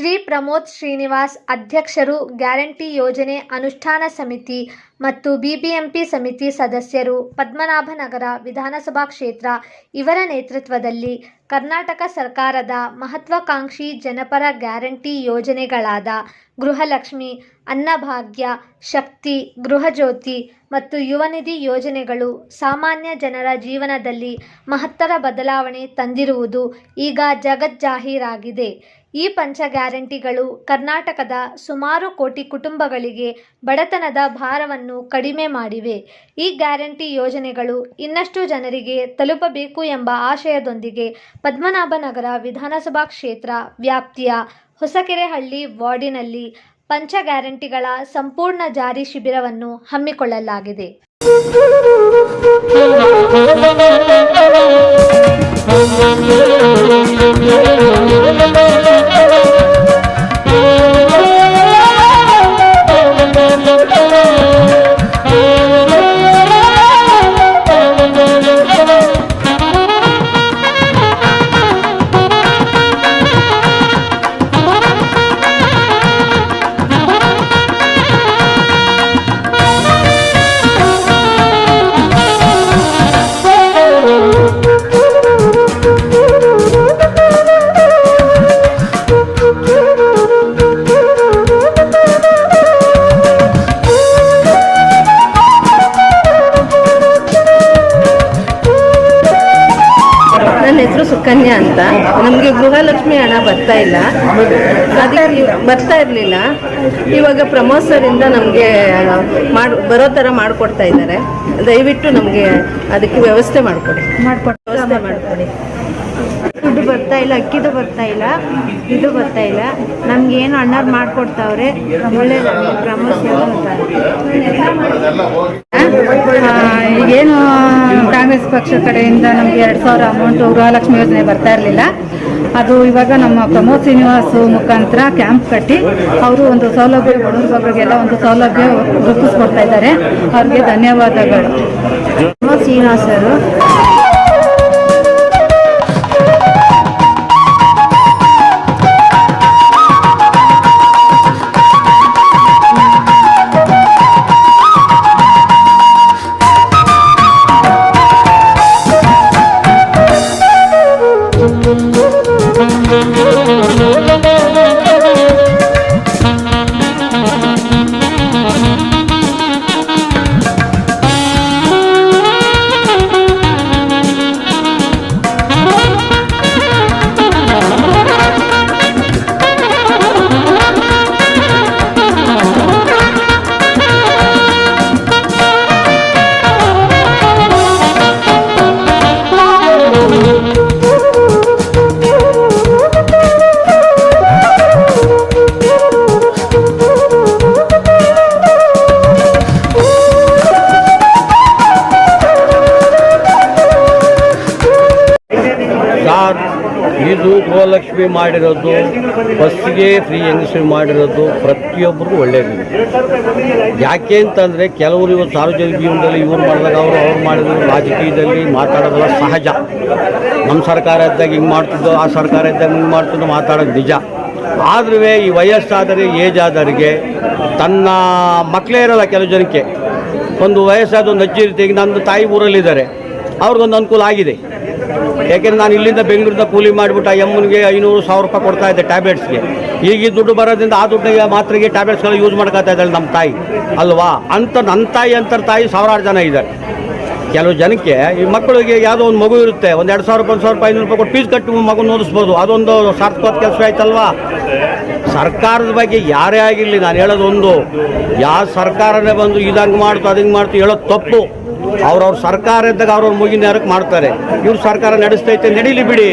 ಶ್ರೀ ಪ್ರಮೋದ್ ಶ್ರೀನಿವಾಸ್ ಅಧ್ಯಕ್ಷರು ಗ್ಯಾರಂಟಿ ಯೋಜನೆ ಅನುಷ್ಠಾನ ಸಮಿತಿ ಮತ್ತು ಬಿಬಿಎಂಪಿ ಸಮಿತಿ ಸದಸ್ಯರು ಪದ್ಮನಾಭನಗರ ವಿಧಾನಸಭಾ ಕ್ಷೇತ್ರ ಇವರ ನೇತೃತ್ವದಲ್ಲಿ ಕರ್ನಾಟಕ ಸರ್ಕಾರದ ಮಹತ್ವಾಕಾಂಕ್ಷಿ ಜನಪರ ಗ್ಯಾರಂಟಿ ಯೋಜನೆಗಳಾದ ಗೃಹಲಕ್ಷ್ಮಿ, ಅನ್ನಭಾಗ್ಯ, ಶಕ್ತಿ, ಗೃಹಜ್ಯೋತಿ ಮತ್ತು ಯುವನಿಧಿ ಯೋಜನೆಗಳು ಸಾಮಾನ್ಯ ಜನರ ಜೀವನದಲ್ಲಿ ಮಹತ್ತರ ಬದಲಾವಣೆ ತಂದಿರುವುದು ಈಗ ಜಗಜ್ಜಾಹೀರಾಗಿದೆ. ಈ ಪಂಚ ಗ್ಯಾರಂಟಿಗಳು ಕರ್ನಾಟಕದ ಸುಮಾರು ಕೋಟಿ ಕುಟುಂಬಗಳಿಗೆ ಬಡತನದ ಭಾರವನ್ನು ಕಡಿಮೆ ಮಾಡಿವೆ. ಈ ಗ್ಯಾರಂಟಿ ಯೋಜನೆಗಳು ಇನ್ನಷ್ಟು ಜನರಿಗೆ ತಲುಪಬೇಕು ಎಂಬ ಆಶಯದೊಂದಿಗೆ ಪದ್ಮನಾಭನಗರ ವಿಧಾನಸಭಾ ಕ್ಷೇತ್ರ ವ್ಯಾಪ್ತಿಯ ಹೊಸಕೆರೆಹಳ್ಳಿ ವಾರ್ಡಿನಲ್ಲಿ ಪಂಚ ಗ್ಯಾರಂಟಿಗಳ ಸಂಪೂರ್ಣ ಜಾರಿ ಶಿಬಿರವನ್ನು ಹಮ್ಮಿಕೊಳ್ಳಲಾಗಿದೆ. ಗೃಹಲಕ್ಷ್ಮಿ ಹಣ ಬರ್ತಾ ಇಲ್ಲ. ಬರ್ತಾ ಇರಲಿಲ್ಲ. ಇವಾಗ ಪ್ರಮೋಸರಿಂದ ನಮಗೆ, ಮಾಡ್, ಬರೋ ಥರ ಮಾಡಿಕೊಡ್ತಾ ಇದ್ದಾರೆ. ದಯವಿಟ್ಟು ನಮಗೆ ಅದಕ್ಕೆ ವ್ಯವಸ್ಥೆ ಮಾಡಿಕೊಡಿ. ವ್ಯವಸ್ಥೆ ಮಾಡಿಕೊಡಿ. ದುಡ್ಡು ಬರ್ತಾ ಇಲ್ಲ, ಅಕ್ಕಿದು ಬರ್ತಾ ಇಲ್ಲ, ಇದು ಬರ್ತಾ ಇಲ್ಲ. ನಮ್ಗೇನು ಅಣ್ಣವ್ರು ಮಾಡ್ಕೊಡ್ತಾವ್ರೆ ಪ್ರಮೋಷನ್ ಏನು ಕಾಂಗ್ರೆಸ್ ಪಕ್ಷ ಕಡೆಯಿಂದ ನಮ್ಗೆ ಎರಡು ಸಾವಿರ ಅಮೌಂಟು ಗೃಹಲಕ್ಷ್ಮಿ ಯೋಜನೆ ಬರ್ತಾ ಇರಲಿಲ್ಲ. ಅದು ಇವಾಗ ನಮ್ಮ ಪ್ರಮೋದ್ ಶ್ರೀನಿವಾಸ್ ಮುಖಾಂತರ ಕ್ಯಾಂಪ್ ಕಟ್ಟಿ ಅವರು ಒಂದು ಸೌಲಭ್ಯ ಬಡವರಿಗೆಲ್ಲ ಒಂದು ಸೌಲಭ್ಯ ರೂಪಿಸ್ಕೊಡ್ತಾ ಇದ್ದಾರೆ. ಅವ್ರಿಗೆ ಧನ್ಯವಾದಗಳು. ಪ್ರಮೋದ್ ಶ್ರೀನಿವಾಸರು ಮಾಡಿರೋದು, ಬಸ್ಸಿಗೆ ಫ್ರೀ ಹೆಂಗಸರು ಮಾಡಿರೋದು ಪ್ರತಿಯೊಬ್ಬರಿಗೂ ಒಳ್ಳೆಯದು ಯಾಕೆ ಅಂತಂದರೆ ಕೆಲವರು ಇವತ್ತು ಸಾರ್ವಜನಿಕ ಜೀವನದಲ್ಲಿ ಇವ್ರು ಮಾಡಿದಾಗ ಅವರು ಅವ್ರು ಮಾಡಿದ್ರು, ರಾಜಕೀಯದಲ್ಲಿ ಮಾತಾಡೋದಲ್ಲ ಸಹಜ. ನಮ್ಮ ಸರ್ಕಾರ ಇದ್ದಾಗ ಹಿಂಗೆ ಮಾಡ್ತಿದ್ದೋ, ಆ ಸರ್ಕಾರ ಇದ್ದಾಗ ಹಿಂಗೆ ಮಾಡ್ತಿದ್ದೋ ಮಾತಾಡೋದು ನಿಜ. ಆದ್ರೂ ಈ ವಯಸ್ಸಾದರೆ ಏಜ್ ಆದವರಿಗೆ, ತನ್ನ ಮಕ್ಕಳೇ ಇರಲ್ಲ ಕೆಲವು ಜನಕ್ಕೆ. ಒಂದು ವಯಸ್ಸಾದ ಒಂದು ಅಜ್ಜಿ ಇರ್ತೀಗ ನನ್ನ ತಾಯಿ ಊರಲ್ಲಿದ್ದಾರೆ. ಅವ್ರಿಗೊಂದು ಅನುಕೂಲ ಆಗಿದೆ. ಯಾಕೆಂದ್ರೆ ನಾನು ಇಲ್ಲಿಂದ ಬೆಂಗಳೂರಿಂದ ಕೂಲಿ ಮಾಡಿಬಿಟ್ಟು ಎಮ್ಮನಿಗೆ ಐನೂರು ಸಾವಿರ ರೂಪಾಯಿ ಕೊಡ್ತಾ ಇದ್ದೆ ಟ್ಯಾಬ್ಲೆಟ್ಸ್ಗೆ ಈಗ ಈ ದುಡ್ಡು ಬರೋದ್ರಿಂದ ಆ ದುಡ್ಡಿಗೆ ಮಾತ್ರೆಗೆ ಟ್ಯಾಬ್ಲೆಟ್ಸ್ಗಳು ಯೂಸ್ ಮಾಡ್ಕೊತಾ ಇದ್ದಾಳೆ ನಮ್ಮ ತಾಯಿ. ಅಲ್ವಾ? ಅಂತ ನನ್ನ ತಾಯಿ ಅಂತರ ತಾಯಿ ಸಾವಿರಾರು ಜನ ಇದ್ದಾರೆ. ಕೆಲವು ಜನಕ್ಕೆ ಈ ಮಕ್ಕಳಿಗೆ ಯಾವುದೋ ಒಂದು ಮಗು ಇರುತ್ತೆ. ಒಂದು ಎರಡು ಸಾವಿರ, ಒಂದು ಸಾವಿರ ರೂಪಾಯಿ, ಐನೂರು ರೂಪಾಯಿ ಕೊಟ್ಟು ಫೀಸ್ ಕಟ್ಟಿ ಮಗು ಓದಿಸ್ಬೋದು ಅದೊಂದು ಸಾರ್ಥಕವಾದ ಕೆಲಸ ಆಯ್ತಲ್ವಾ? ಸರ್ಕಾರದ ಬಗ್ಗೆ ಯಾರೇ ಆಗಿರಲಿ, ನಾನು ಹೇಳೋದು ಒಂದು ಯಾವ ಸರ್ಕಾರನೇ ಬಂದು ಇದಂಗೆ ಮಾಡ್ತು, ಅದಂಗೆ ಮಾಡ್ತು ಹೇಳೋದು ತಪ್ಪು. ಅವ್ರವ್ರ ಸರ್ಕಾರ ಇದ್ದಾಗ ಅವ್ರವ್ರ ಮುಗಿನ ಯಾರಕ್ಕೆ ಮಾಡ್ತಾರೆ? ಇವ್ರ ಸರ್ಕಾರ ನಡೆಸ್ತೈತೆ, ನಡೀಲಿ ಬಿಡಿ.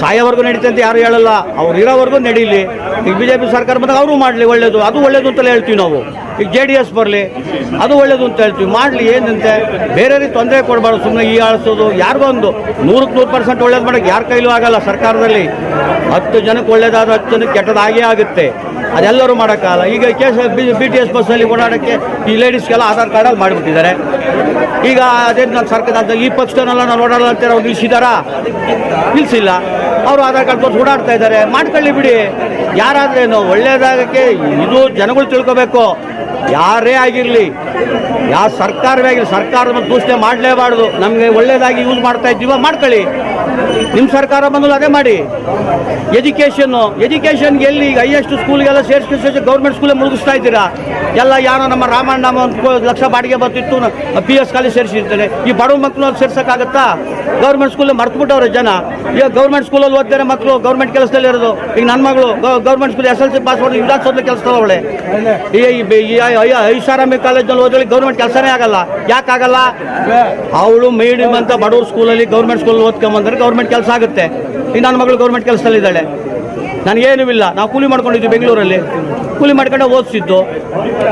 ಸಾಯೋವರೆಗೂ ನಡೀತಂತ ಯಾರು ಹೇಳಲ್ಲ. ಅವ್ರು ಇರೋವರೆಗೂ ನಡೀಲಿ. ಈಗ ಬಿ ಜೆ ಪಿ ಸರ್ಕಾರ ಬಂದಾಗ ಅವರು ಮಾಡಲಿ, ಒಳ್ಳೇದು. ಅದು ಒಳ್ಳೇದು ಅಂತಲೇ ಹೇಳ್ತೀವಿ ನಾವು. ಈಗ ಜೆ ಡಿ ಎಸ್ ಬರಲಿ, ಅದು ಒಳ್ಳೇದು ಅಂತ ಹೇಳ್ತೀವಿ. ಮಾಡಲಿ ಏನಂತೆ? ಬೇರೆಯವ್ರಿಗೆ ತೊಂದರೆ ಕೊಡಬಾರ್ದು. ಸುಮ್ಮನೆ ಈ ಆಳಿಸೋದು. ಬಂದು ನೂರಕ್ಕೆ ನೂರು ಪರ್ಸೆಂಟ್ ಒಳ್ಳೇದು ಮಾಡಕ್ಕೆ ಯಾರ ಕೈಲೂ ಆಗಲ್ಲ ಸರ್ಕಾರದಲ್ಲಿ. ಹತ್ತು ಜನಕ್ಕೆ ಒಳ್ಳೇದಾದ್ರೆ ಹತ್ತು ಜನಕ್ಕೆ ಕೆಟ್ಟದಾಗೇ ಆಗುತ್ತೆ. ಅದೆಲ್ಲರೂ ಮಾಡೋಕ್ಕಾಗಲ್ಲ. ಈಗ ಕೆ ಬಿ ಟಿ ಎಸ್ ಬಸ್ಸಲ್ಲಿ ಓಡಾಡೋಕ್ಕೆ ಈ ಲೇಡೀಸ್ಗೆಲ್ಲ ಆಧಾರ್ ಕಾರ್ಡಲ್ಲಿ ಮಾಡಿಬಿಟ್ಟಿದ್ದಾರೆ. ಈಗ ಅದೇ ನಾನು ಸರ್ಕಾರ ಈ ಪಕ್ಷದವನ್ನೆಲ್ಲ ನಾನು ಓಡಾಡಲ್ಲ ಅಂತಾರೆ ಅವ್ರು ನಿಲ್ಸಿದಾರಾ? ನಿಲ್ಸಿಲ್ಲ. ಅವರು ಆಧಾರ್ ಕಾರ್ಡ್ ತೋರಿಸಿ ಓಡಾಡ್ತಾ ಇದ್ದಾರೆ. ಮಾಡ್ಕೊಳ್ಳಿ ಬಿಡಿ. ಯಾರಾದ್ರೇನು ಒಳ್ಳೆಯದಾಗಕ್ಕೆ ಇದು ಜನಗಳು ತಿಳ್ಕೋಬೇಕು. ಯಾರೇ ಆಗಿರಲಿ ಯಾವ ಸರ್ಕಾರವೇ ಆಗಿರಲಿ, ಸರ್ಕಾರದ ಮೇಲೆ ದೂಷಣೆ ಮಾಡಲೇಬಾರ್ದು. ನಮಗೆ ಒಳ್ಳೇದಾಗಿ ಯೂಸ್ ಮಾಡ್ತಾ ಇದ್ದೀವ ಮಾಡ್ಕೊಳ್ಳಿ. ನಿಮ್ಮ ಸರ್ಕಾರ ಬಂದಲು ಅದೇ ಮಾಡಿ. ಎಜುಕೇಷನ್ನು ಎಜುಕೇಷನ್ಗೆ ಎಲ್ಲಿ ಹೈಯೆಸ್ಟ್ ಸ್ಕೂಲ್ಗೆಲ್ಲ ಸೇರಿಸಿ ಗೌರ್ಮೆಂಟ್ ಸ್ಕೂಲೇ ಮುಳುಗಿಸ್ತಾ ಇದ್ದೀರಾ? ಎಲ್ಲ ಯಾರೋ ನಮ್ಮ ರಾಮಣ್ಣ ಲಕ್ಷ ಬಾಡಿಗೆ ಬರ್ತಿತ್ತು ಪಿ ಎಸ್ ಕಾಲೇಜ್ ಸೇರಿಸಿರ್ತಾರೆ. ಈ ಬಡವ ಮಕ್ಕಳು ಸೇರ್ಸೋಕ್ಕಾಗತ್ತಾ? ಗೌರ್ಮೆಂಟ್ ಸ್ಕೂಲಲ್ಲಿ ಮರ್ತ್ಬಿಟ್ಟವ್ರೆ ಜನ. ಈಗ ಗೌರ್ಮೆಂಟ್ ಸ್ಕೂಲಲ್ಲಿ ಓದ್ತಾರೆ ಮಕ್ಕಳು ಗೌರ್ಮೆಂಟ್ ಕೆಲಸದಲ್ಲಿ ಇರೋದು ಈಗ ನನ್ನ ಮಗಳು government school S L C pass ಮಾಡಿ ವಿಧಾನಸೌಧ ಕೆಲಸ ಅವಳೆ ಈ ಈ- ಸಾವಿರ ಎಂ ಕಾಲೇಜಲ್ಲಿ ಓದ್ರಲ್ಲಿ ಗೌರ್ಮೆಂಟ್ ಕೆಲಸನೇ ಆಗಲ್ಲ. ಯಾಕಾಗಲ್ಲ ಅವಳು ಮೀಡಿಯಂ ಅಂತ ಬಡವ್ರ ಸ್ಕೂಲಲ್ಲಿ ಗೌರ್ಮೆಂಟ್ ಸ್ಕೂಲ್ ಓದ್ಕೊಂಬಂದ್ರೆ ಗೌರ್ಮೆಂಟ್ ಕೆಲಸ ಆಗುತ್ತೆ. ಈಗ ನನ್ನ ಮಗಳು ಗೌರ್ಮೆಂಟ್ ಕೆಲಸದಲ್ಲಿದ್ದಾಳೆ ನನಗೇನೂ ಇಲ್ಲ. ನಾವು ಕೂಲಿ ಮಾಡ್ಕೊಂಡಿದ್ವಿ ಬೆಂಗಳೂರಲ್ಲಿ. ಕೂಲಿ ಮಾಡ್ಕೊಂಡೆ ಓದಿಸಿದ್ದು.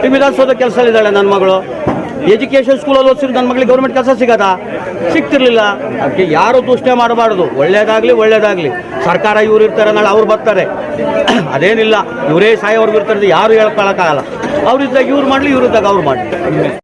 ಈ ವಿಧಾನಸೌಧ ಕೆಲಸದಲ್ಲಿದ್ದಾಳೆ ನನ್ನ ಮಗಳು. ಎಜುಕೇಷನ್ ಸ್ಕೂಲಲ್ಲಿ ಓದಿಸಿದ್ರು ನನ್ನ ಮಗಳಿಗೆ ಗೌರ್ಮೆಂಟ್ ಕೆಲಸ ಸಿಗದ? ಸಿಗ್ತಿರ್ಲಿಲ್ಲ. ಅದಕ್ಕೆ ಯಾರು ದೂಷಣೆ ಮಾಡಬಾರ್ದು. ಒಳ್ಳೇದಾಗಲಿ ಒಳ್ಳೇದಾಗಲಿ. ಸರ್ಕಾರ ಇವ್ರು ಇರ್ತಾರೆ ನಾಳೆ ಅವ್ರು ಬರ್ತಾರೆ. ಅದೇನಿಲ್ಲ. ಇವರೇ ಸಾಯೋರ್ಗು ಇರ್ತಾರೆ ಯಾರು ಹೇಳ್ಕೊಳಕ್ಕಾಗಲ್ಲ. ಅವ್ರಿದ್ದಾಗ ಇವ್ರು ಮಾಡಲಿ, ಇವ್ರಿದ್ದಾಗ ಅವ್ರು ಮಾಡಲಿ.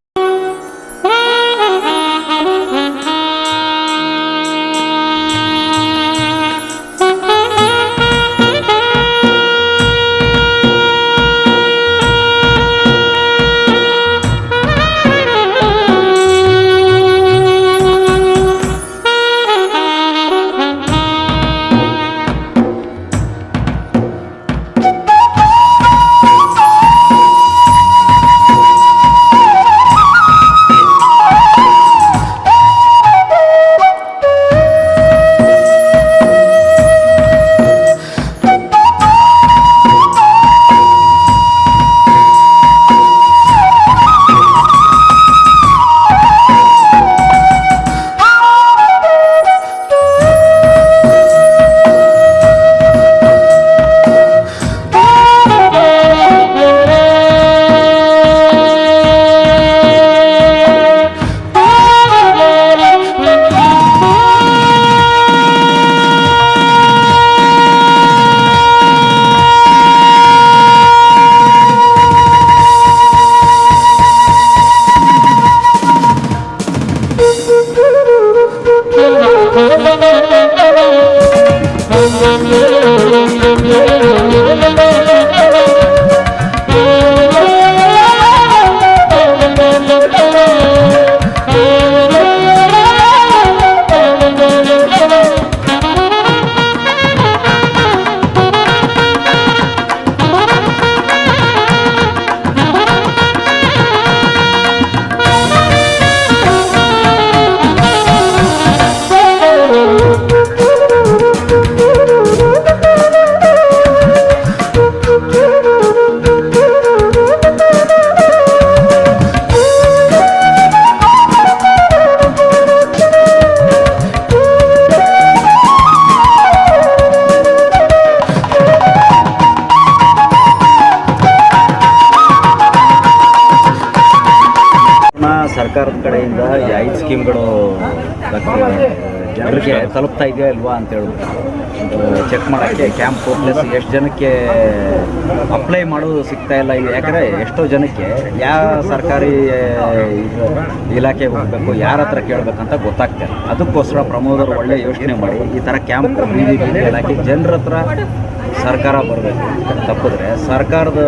ಸರ್ಕಾರದ ಕಡೆಯಿಂದ ಐದು ಸ್ಕೀಮ್ಗಳು ಜನರಿಗೆ ತಲುಪ್ತಾ ಇದೆಯಾ ಇಲ್ವಾ ಅಂತ ಹೇಳ್ಬಿಟ್ಟು ಚೆಕ್ ಮಾಡೋಕ್ಕೆ ಕ್ಯಾಂಪ್ ಪ್ಲಸ್ ಎಷ್ಟು ಜನಕ್ಕೆ ಅಪ್ಲೈ ಮಾಡೋದು ಸಿಗ್ತಾ ಇಲ್ಲ ಈಗ ಯಾಕಂದರೆ ಎಷ್ಟೋ ಜನಕ್ಕೆ ಯಾವ ಸರ್ಕಾರಿ ಇಲಾಖೆಗೆ ಹೋಗಬೇಕು, ಯಾರ ಹತ್ರ ಕೇಳಬೇಕಂತ ಗೊತ್ತಾಗ್ತಾ ಇಲ್ಲ. ಅದಕ್ಕೋಸ್ಕರ ಪ್ರಮೋದರು ಒಳ್ಳೆ ಯೋಚನೆ ಮಾಡಿ ಈ ಥರ ಕ್ಯಾಂಪ್ ಬೀದಿ ಬೀದಿ ಇಲಾಖೆ ಜನರ ಹತ್ರ ಸರ್ಕಾರ ಬರಬೇಕು. ತಪ್ಪಿದ್ರೆ ಸರ್ಕಾರದ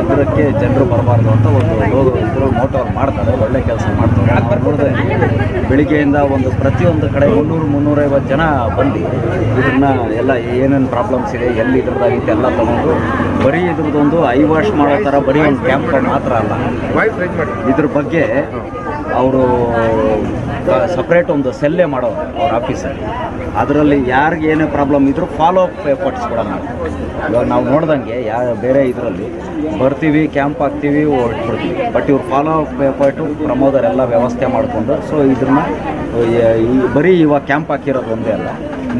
ಇದಕ್ಕೆ ಜನರು ಬರಬಾರ್ದು ಅಂತ ಒಂದು ಲೋಗೋ ಇದ್ರ ಮೋಟೋ ಮಾಡ್ತಾರೆ. ಒಳ್ಳೆ ಕೆಲಸ ಮಾಡ್ತಾರೆ. ನೋಡಿದ್ರೆ ಬೆಳಿಗ್ಗೆಯಿಂದ ಒಂದು ಪ್ರತಿಯೊಂದು ಕಡೆ ಮುನ್ನೂರು ಮುನ್ನೂರೈವತ್ತು ಜನ ಬಂದು ಇದನ್ನ ಎಲ್ಲ ಏನೇನು ಪ್ರಾಬ್ಲಮ್ಸ್ ಇದೆ ಎಲ್ಲಿ ಇದ್ರದ್ದಾಗಿತ್ತು ಎಲ್ಲ ತಗೊಂಡು ಬರೀ ಇದ್ರದ್ದೊಂದು ಐ ವಾಶ್ ಮಾಡೋ ಥರ ಬರೀ ಒಂದು ಕ್ಯಾಂಪ್ ಮಾತ್ರ ಅಲ್ಲ. ಇದ್ರ ಬಗ್ಗೆ ಅವರು ಸಪ್ರೇಟ್ ಒಂದು ಸೆಲ್ಲೇ ಮಾಡೋದು ಅವ್ರ ಆಫೀಸಲ್ಲಿ ಅದರಲ್ಲಿ ಯಾರಿಗೆ ಏನೇ ಪ್ರಾಬ್ಲಮ್ ಇದ್ರೂ ಫಾಲೋ ಅಪ್ ಎಫರ್ಟ್ಸ್ ಕೊಡೋಣ ಇವಾಗ ನಾವು ನೋಡ್ದಂಗೆ ಯಾ, ಬೇರೆ ಇದರಲ್ಲಿ ಬರ್ತೀವಿ ಕ್ಯಾಂಪ್ ಹಾಕ್ತೀವಿ, ಹೊರಟ್ಬಿಡ್ತೀವಿ. ಬಟ್ ಇವ್ರು ಫಾಲೋ ಅಪ್ ಎಫರ್ಟು ಪ್ರಮೋದರೆಲ್ಲ ವ್ಯವಸ್ಥೆ ಮಾಡಿಕೊಂಡು ಸೊ ಇದನ್ನ ಬರೀ ಇವಾಗ ಕ್ಯಾಂಪ್ ಹಾಕಿರೋದು ಒಂದೇ ಅಲ್ಲ.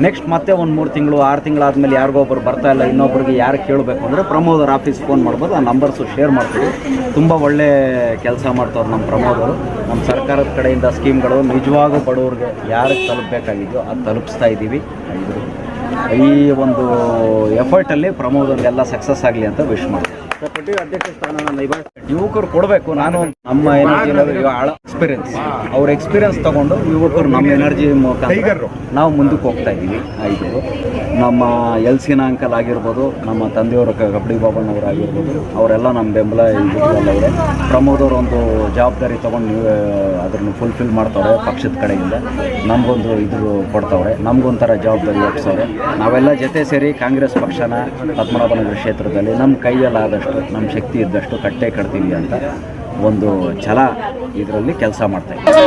ನೆಕ್ಸ್ಟ್ ಮತ್ತೆ ಒಂದು ಮೂರು ತಿಂಗಳು, ಆರು ತಿಂಗಳಾದ್ಮೇಲೆ ಯಾರಿಗೋ ಒಬ್ರು ಬರ್ತಾ ಇಲ್ಲ, ಇನ್ನೊಬ್ರಿಗೆ ಯಾರು ಕೇಳಬೇಕು ಅಂದರೆ ಪ್ರಮೋದರ್ ಆಫೀಸ್ ಫೋನ್ ಮಾಡ್ಬೋದು, ಆ ನಂಬರ್ಸು ಶೇರ್ ಮಾಡ್ತೀವಿ. ತುಂಬ ಒಳ್ಳೆ ಕೆಲಸ ಮಾಡ್ತಾವ್ರು ನಮ್ಮ ಪ್ರಮೋದರು. ನಮ್ಮ ಸರ್ಕಾರದ ಕಡೆಯಿಂದ ಸ್ಕೀಮ್ಗಳು ನಿಜವಾಗೂ ಬಡವ್ರಿಗೆ ಯಾರಿಗೆ ತಲುಪಬೇಕಾಗಿದೆಯೋ ಅದು ತಲುಪಿಸ್ತಾ ಇದ್ದೀವಿ ಈ ಒಂದು ಎಫರ್ಟಲ್ಲಿ ಪ್ರಮೋದರ್ಗೆಲ್ಲ ಸಕ್ಸಸ್ ಆಗಲಿ ಅಂತ ವಿಶ್ ಮಾಡ್ತೀವಿ. ಅಧ್ಯಕ್ಷ ಸ್ಥಾನ ಯುವಕರು ಕೊಡಬೇಕು. ನಾನು ನಮ್ಮ ಎನರ್ಜಿ ಆಳ ಎಕ್ಸ್ಪೀರಿಯನ್ಸ್ ಅವ್ರ ಎಕ್ಸ್ಪೀರಿಯನ್ಸ್ ತಗೊಂಡು ಯುವಕರು ನಮ್ಮ ಎನರ್ಜಿ ಮುಖಾಂತರ ನಾವು ಮುಂದಕ್ಕೆ ಹೋಗ್ತಾ ಇದ್ದೀವಿ. ಐದು ನಮ್ಮ ಎಲ್ಸಿನ ಅಂಕಲ್ ಆಗಿರ್ಬೋದು ನಮ್ಮ ತಂದೆಯವರು ಕಬಡ್ಡಿ ಕಬಡ್ಡಿ ಬಾಬಣ್ಣವ್ರು ಆಗಿರ್ಬೋದು ಅವರೆಲ್ಲ ನಮ್ಮ ಬೆಂಬಲ ಇದ್ರಲ್ಲವ್ರೆ ಪ್ರಮೋದ್ ಅವರು ಒಂದು ಜವಾಬ್ದಾರಿ ತೊಗೊಂಡು ನೀವು ಅದನ್ನು ಫುಲ್ಫಿಲ್ ಮಾಡ್ತಾವ್ರೆ ಪಕ್ಷದ ಕಡೆಯಿಂದ. ನಮಗೊಂದು ಇದು ಕೊಡ್ತಾವ್ರೆ. ನಮಗೊಂಥರ ಜವಾಬ್ದಾರಿ ಒಪ್ಸವ್ರೆ. ನಾವೆಲ್ಲ ಜೊತೆ ಸೇರಿ ಕಾಂಗ್ರೆಸ್ ಪಕ್ಷನ ಪದ್ಮನಾಭನಗರ ಕ್ಷೇತ್ರದಲ್ಲಿ ನಮ್ಮ ಕೈಯಲ್ಲಾದಷ್ಟು ನಮ್ಮ ಶಕ್ತಿ ಇದ್ದಷ್ಟು ಕಟ್ಟೆ ಕಟ್ತೀವಿ. ಮಾಡ್ತೀವಿ ಅಂತ ಒಂದು ಛಲ ಇದರಲ್ಲಿ ಕೆಲಸ ಮಾಡ್ತಾಯಿದ್ದೀವಿ